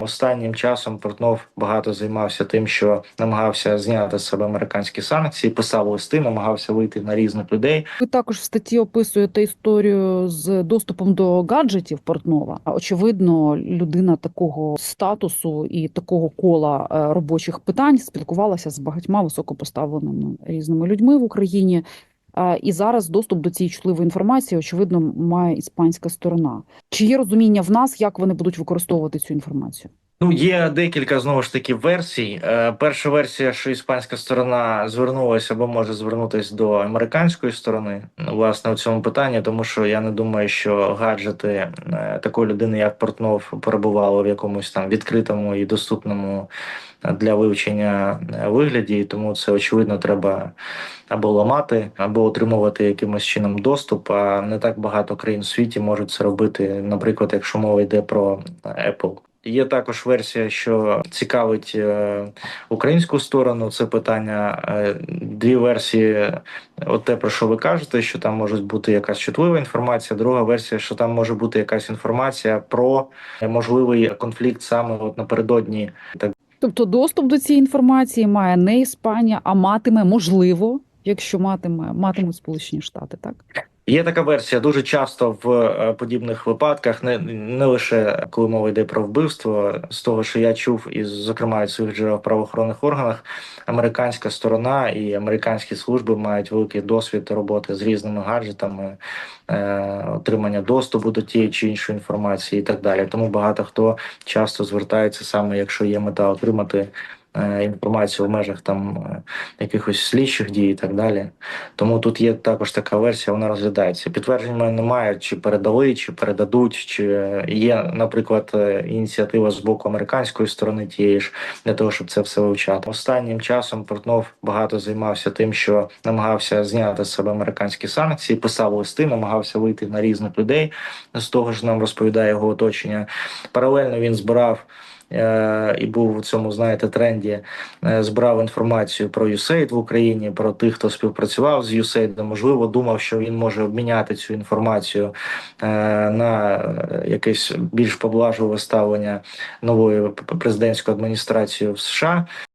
Останнім часом Портнов багато займався тим, що намагався зняти з себе американські санкції, писав листи, намагався вийти на різних людей. Ви також в статті описуєте історію з доступом до гаджетів Портнова. Очевидно, людина такого статусу і такого кола е, робочих питань спілкувалася з багатьма високопоставленими різними людьми в Україні. І зараз доступ до цієї чутливої інформації, очевидно, має іспанська сторона. Чи є розуміння в нас, як вони будуть використовувати цю інформацію? Ну є декілька знову ж таки версій. Е, перша версія, що іспанська сторона звернулася або може звернутися до американської сторони, власне, у цьому питанні, тому що я не думаю, що гаджети е, такої людини, як Портнов, перебували в якомусь там відкритому і доступному для вивчення вигляді, і тому це очевидно треба або ламати, або отримувати якимось чином доступ. А не так багато країн у світі можуть це робити, наприклад, якщо мова йде про Apple. Є також версія, що цікавить е, українську сторону. Це питання е, дві версії. От те, про що ви кажете, що там може бути якась чутлива інформація. Друга версія, що там може бути якась інформація про можливий конфлікт саме от напередодні так Тобто доступ до цієї інформації має не Іспанія, а матиме можливо, якщо матиме матимуть Сполучені Штати, так? Є така версія дуже часто в е, подібних випадках, не, не лише коли мова йде про вбивство, з того, що я чув, і зокрема із своїх джерел в правоохоронних органах, американська сторона і американські служби мають великий досвід роботи з різними гаджетами, е, отримання доступу до тієї чи іншої інформації, і так далі. Тому багато хто часто звертається саме, якщо є мета отримати. Е, Інформацію в межах там е, якихось слідчих дій і так далі. Тому тут є також така версія, вона розглядається. Підтверджень немає, чи передали, чи передадуть, чи є, наприклад, е, ініціатива з боку американської сторони тієї ж для того, щоб це все вивчати. Останнім часом Портнов багато займався тим, що намагався зняти з себе американські санкції, писав листи, намагався вийти на різних людей. З того ж нам розповідає його оточення. Паралельно він збирав. Е, І був у цьому, знаєте, тренді е, збирав інформацію про USAID в Україні, про тих, хто співпрацював з USAID. Можливо, думав, що він може обміняти цю інформацію е, на якесь більш поблажливе ставлення нової президентської адміністрації в США.